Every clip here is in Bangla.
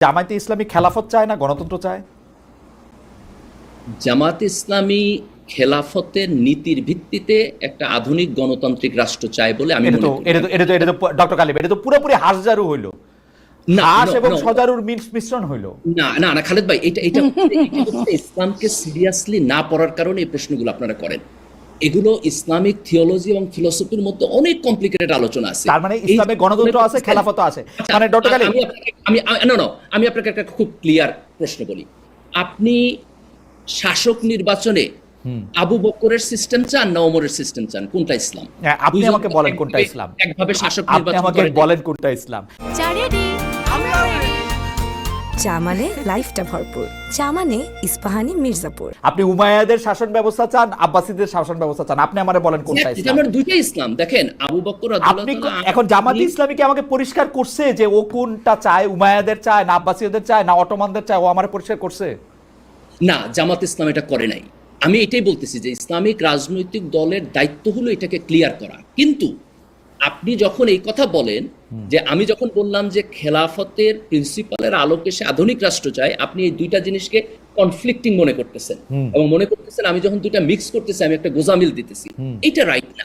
জামায়াতে ইসলামী খেলাফত চায় না গণতন্ত্র চায়? জামাত ইসলামী খেলাফতের নীতির ভিত্তিতে একটা আধুনিক গণতান্ত্রিক রাষ্ট্র চায় বলে আমি এটা তো এটা তো এটা তো ডক্টর কালিম এটা তো পুরোপুরি হাসজারু হইল। না, হাস এবং সজারুর মিশ- মিশ্রণ হইল। না না না খালেদ ভাই এটা এটা এটা ইসলামকে সিরিয়াসলি না পড়ার কারণে এই প্রশ্নগুলো আপনারা করেন। এগুলো ইসলামিক থিওলজি এবং ফিলোসফির মধ্যে অনেক কমপ্লিকেটেড আলোচনা আছে। তার মানে ইসলামে গণতন্ত্র আছে খেলাফত আছে। মানে ডক্টর আমি আপনাকে- আমি না না আমি আপনাকে একটা খুব ক্লিয়ার প্রশ্ন বলি। আপনি শাসক নির্বাচনে আবু বকরের সিস্টেম চান না ওমরের সিস্টেম চান? কোনটা ইসলাম? হ্যাঁ, আপনি আমাকে বলেন কোনটা ইসলাম। একভাবে শাসক নির্বাচন আমাকে বলেন কোনটা ইসলাম। চা মানে লাইফটা ভরপুর। চা মানে ইস্পাহানি মির্জাপুর। আপনি উমাইয়াদের শাসন ব্যবস্থা চান আব্বাসীদের শাসন ব্যবস্থা চান। আপনি আমারে বলেন কোনটা ইসলাম আমার দুইটাই ইসলাম। দেখেন আবু বকর আপনি এখন জামাতি ইসলামী কি আমাকে পরিষ্কার করছে যে ও কোনটা চায় উমাইয়াদের চায় না আব্বাসীদের চায় না অটোমানদের চায় ও আমার পরিষ্কার করছে? না জামাত ইসলাম এটা করে নাই। আমি এটাই বলতেছি যে ইসলামিক রাজনৈতিক দলের দায়িত্ব হলো এটাকে ক্লিয়ার করা। কিন্তু আপনি যখন এই কথা বলেন যে আমি যখন বললাম যে খেলাফতের প্রিন্সিপালের আলোকে সে আধুনিক রাষ্ট্র চায় আপনি এই দুইটা জিনিসকে কনফ্লিক্টিং মনে করতেছেন। এবং মনে করতেছেন আমি যখন দুইটা মিক্স করতেছি আমি একটা গোজামিল দিতেছি। এইটা রাইট না।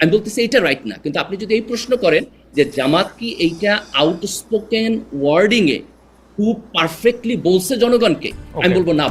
আমি বলতেছি এইটা রাইট না। কিন্তু আপনি যদি এই প্রশ্ন করেন যে জামাত কি এইটা আউটস্পোকেন ওয়ার্ডিং এ খুব পারফেক্টলি বলছে জনগণকে আমি বলব না